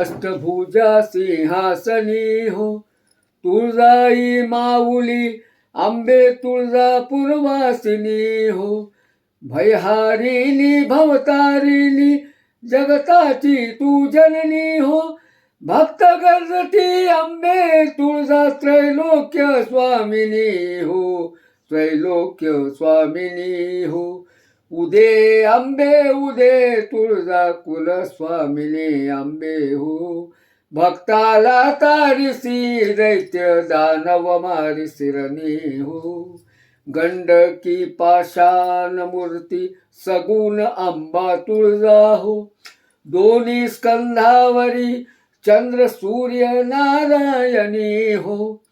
अष्टभुजा सिंहासनी हो तुळजाई माऊली आंबे तुळजापूर्वासिनी हो भयहारिणी भवतारिणी जगताची तू जननी हो भक्त गर्जती आंबे तुळजा त्रैलोक्य स्वामिनी हो त्रैलोक्य स्वामिनी हो उदे आंबे उदे तुळजा कुल स्वामिनी आंबे हो. भक्ताला तारिसी दैत्य दानव मारी हो. गंडकी पाषाण मूर्ती सगुण आंबा तुळजा हो. दोन्ही स्कंधावरी चंद्र सूर्य नारायणी हो.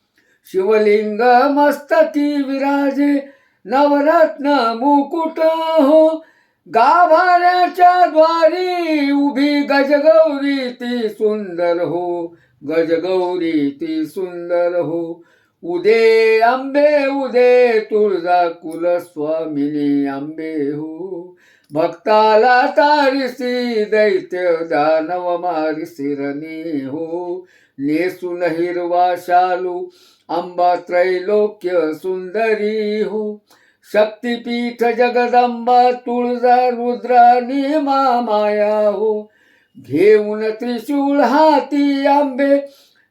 शिवलिंग मस्तकी विराजे नवरत्न मुकुट हो. गाभाऱ्याच्या द्वारी उभी गजगौरी ती सुंदर हो. गजगौरी ती सुंदर हो. उदे आंबे उदे तुळजा कुल स्वामिनी आंबे हो. भक्ताला तारिसी दैत्य दानव मारी हो. नेसून हिरवा शालू अंबा त्रैलोक्य सुंदरी हो. शक्तिपीठ जगदंबा तुळजा रुद्रानी मामाया हो घेऊन त्रिशूळ हाती आंबे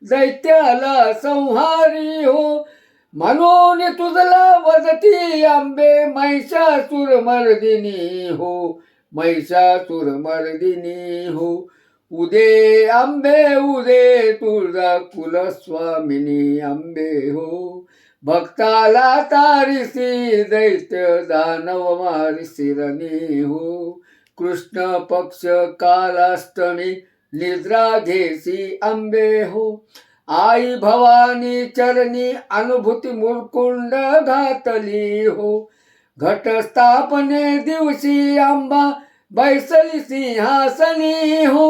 दैत्याला संहारी हो. म्हणून तुझला वदती आंबे महिषासुर मर्दिनी हो. महिषासुर मर्दिनी हो. उदे आंबे उदे तुळजा कुलस्वामिनी आंबे हो. भक्ताला तारिसी दैत्य दानव मारिसी सिरणी हो कृष्ण पक्ष कालाष्टमी निद्रा घेसी आंबे हो आई भवानी चरणी अनुभूती मुरकुंड घातली हो घटस्थापने दिवशी आंबा बैसली सिंहासनी हो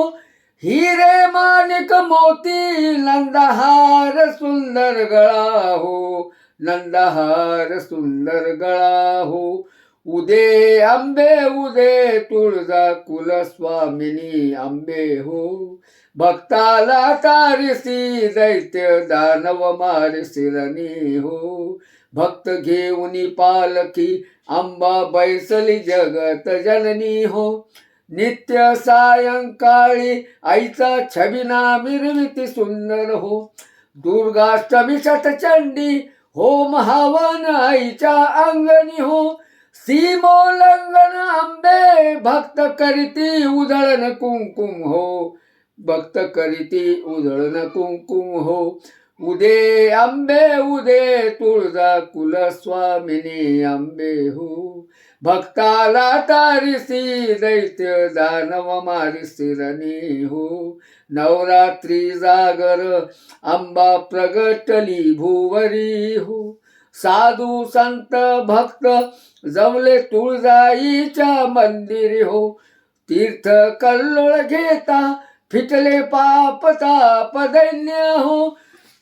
हिरे माणिक मोती नंदहार सुंदर गळा हो नंदहार सुंदर गळा हो उदे आंबे उदे तुळजा कुलस्वामिनी आंबे हो. भक्ताला तारिसी दैत्य दानव मारसिरणी हो. भक्त घेऊन पालखी आंबा बैसली जगत जननी हो. नित्य सायंकाळी आईचा छबिना मिरविती सुंदर हो. दुर्गाष्टमी शतचंडी होम हवन आईच्या अंगणी हो. सीमोल्लंघन आंबे भक्त करीती उधळण कुंकुम हो. भक्त करीती उधळण कुंकुम हो. उदे आंबे उदे तुळजा कुलस्वामिनी आंबे हो. भक्ताला तारिसी दैत्य दानव मारिसी रणी हो. नवरात्री जागर आंबा प्रगटली भुवरी हो. साधू संत भक्त जमले तुळजाईच्या मंदिरी हो. तीर्थ कल्लोळ घेता फिटले पाप ताप दैन्य हो.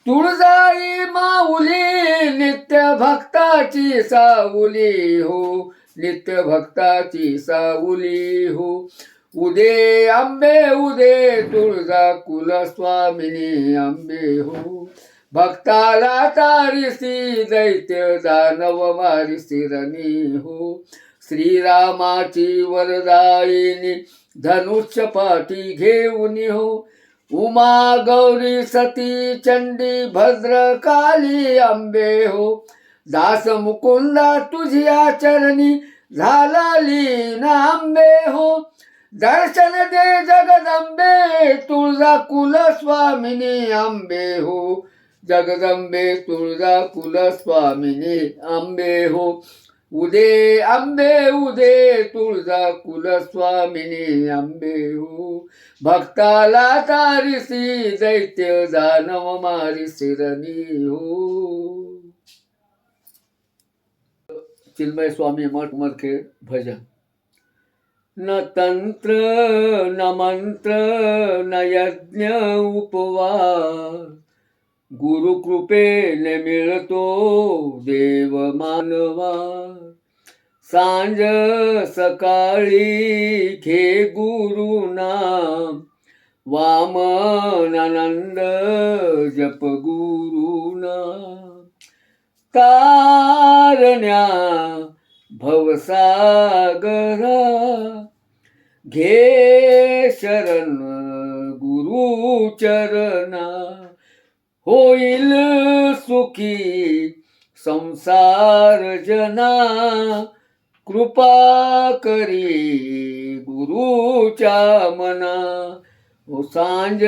तुळजाई माऊली नित्य भक्ताची साऊली हो नित्य भक्ताची साऊली हो. उदे आंबे उदे तुळजा कुलस्वामिनी आंबे हो. भक्ताला तारिसी दैत्य दानव मारिसी रणी हो. श्रीरामाची वरदायिनी धनुष्य पाठी घेऊन हो. उमा गौरी सती चंडी भद्र काली आंबे हो. दास मुकुंदा तुझी चरणी झाला लीन आंबे हो. दर्शन दे जगदंबे तुळजा कुल स्वामिनी आंबे हो. जगदंबे तुळजा कुल स्वामिनी आंबे हो. उदे आंबे उदे तुळजा कुल स्वामिनी आंबे हो. भक्ताला तारिसी दैत्य जानव मारी सिरणी हो. चिन्मय स्वामी मठ मरखेड भजन. न तंत्र न मंत्र न यज्ञ उपवास. गुरुकृपेने मिळतो देव मानवा. सांज सकाळी घे गुरु नाम. वामनानंद जप गुरुना तारण्या भवसागरा घे शरण गुरु चरणा. होईल सुखी संसार जना. कृपा करी गुरुच्या मना. हो सांज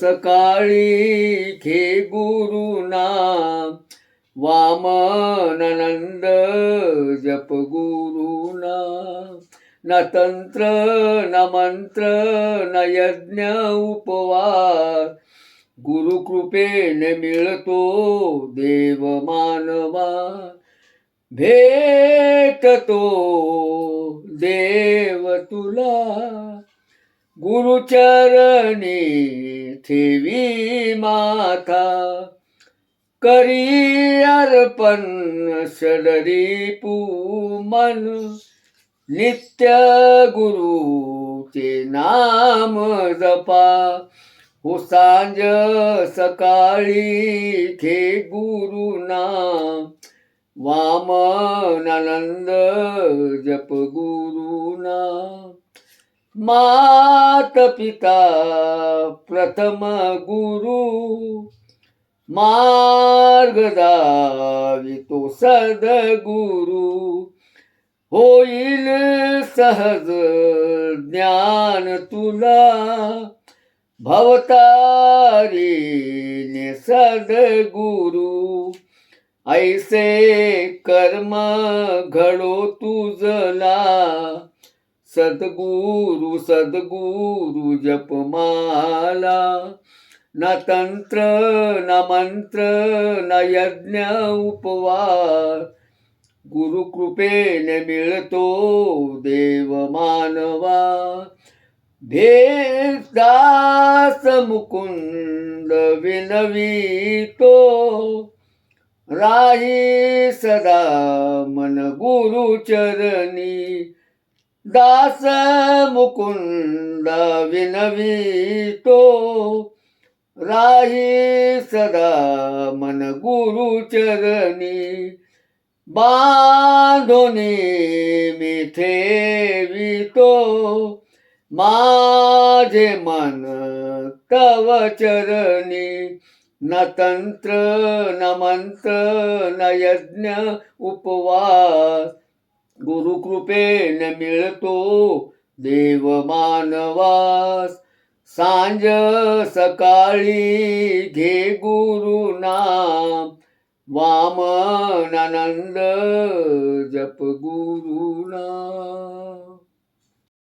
सकाळी घे गुरुना. वामनानंद जप गुरुना. न तंत्र न मंत्र न यज्ञ उपवास. गुरुकृपेने मिळतो देव मानवा. भेटतो देव तुला. गुरुचरणी ठेवी माथा करी अर्पण पू मन नित्य गुरुचे नाम जपा. हो सांज सकाळी खे गुरुना वामनानंद जप गुरुना मात पिता प्रथम गुरु. मार्ग दावितो सद्गुरु होईल सहज ज्ञान तुला. भवतारीने सद्गुरु ऐसे कर्म घडो तुझला सद्गुरु सद्गुरु जपमाला न तंत्र न मंत्र न यज्ञ उपवास. गुरुकृपेने मिळतो देव मानवा. भेदास मुकुंद विनवीतो राही सदा मन गुरुचरणी दास मुकुंद विनवीतो राही सदा मन गुरुचरणी बांधोनी मी वितो माझे मन तवचरणी न तंत्र न मंत्र न यज्ञ उपवास. गुरुकृपेने मिळतो देव मानवास. सांज सकाळी घे गुरुनाम वामनानंद जप गुरुनाम